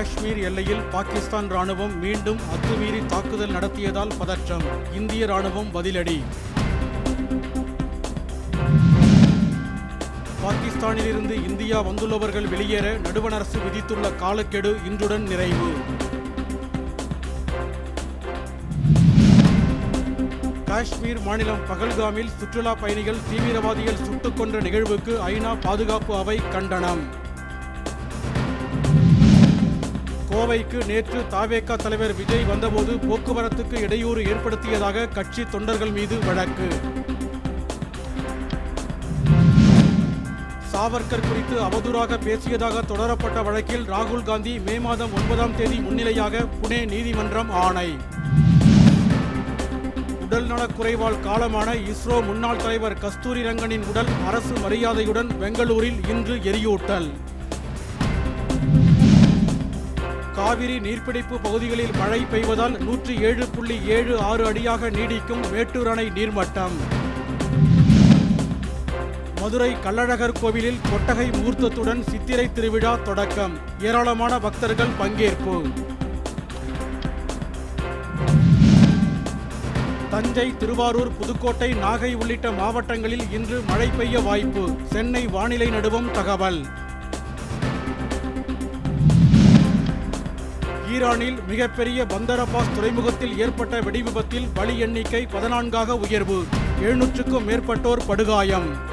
காஷ்மீர் எல்லையில் பாகிஸ்தான் ராணுவம் மீண்டும் அத்துமீறி தாக்குதல் நடத்தியதால் பதற்றம். இந்திய ராணுவம் பதிலடி. பாகிஸ்தானிலிருந்து இந்தியா வந்துள்ளவர்கள் வெளியேற நடுவண் அரசு விதித்துள்ள காலக்கெடு இன்றுடன் நிறைவு. காஷ்மீர் மாநிலம் பகல்காமில் சுற்றுலா பயணிகள் தீவிரவாதிகள் சுட்டுக் கொன்ற நிகழ்வுக்கு ஐநா பாதுகாப்பு அவை கண்டனம். கோவைக்கு நேற்று தாவேகா தலைவர் விஜய் வந்தபோது போக்குவரத்துக்கு இடையூறு ஏற்படுத்தியதாக கட்சி தொண்டர்கள் மீது வழக்கு. சாவர்கர் குறித்து அவதூறாக பேசியதாக தொடரப்பட்ட வழக்கில் ராகுல் காந்தி மே மாதம் ஒன்பதாம் தேதி முன்னிலையாக புனே நீதிமன்றம் ஆணை. உடல்நலக் குறைவால் காலமான இஸ்ரோ முன்னாள் தலைவர் கஸ்தூரி ரங்கனின் உடல் அரசு மரியாதையுடன் பெங்களூரில் இன்று எரியூட்டல். காவிரி நீர்பிடிப்பு பகுதிகளில் மழை பெய்வதால் நூற்றி ஏழு புள்ளி ஏழு ஆறு அடியாக நீடிக்கும் மேட்டூர் அணை நீர்மட்டம். மதுரை கள்ளழகர் கோவிலில் கொட்டகை மூர்த்தத்துடன் சித்திரை திருவிழா தொடக்கம். ஏராளமான பக்தர்கள் பங்கேற்பு. தஞ்சை திருவாரூர் புதுக்கோட்டை நாகை உள்ளிட்ட மாவட்டங்களில் இன்று மழை பெய்ய வாய்ப்பு. சென்னை வானிலை நடுவம் தகவல். ஈரானில் மிகப்பெரிய பந்தரபாஸ் துறைமுகத்தில் ஏற்பட்ட வெடிவிபத்தில் பலி எண்ணிக்கை பதினான்காக உயர்வு. எழுநூற்றுக்கும் மேற்பட்டோர் படுகாயம்.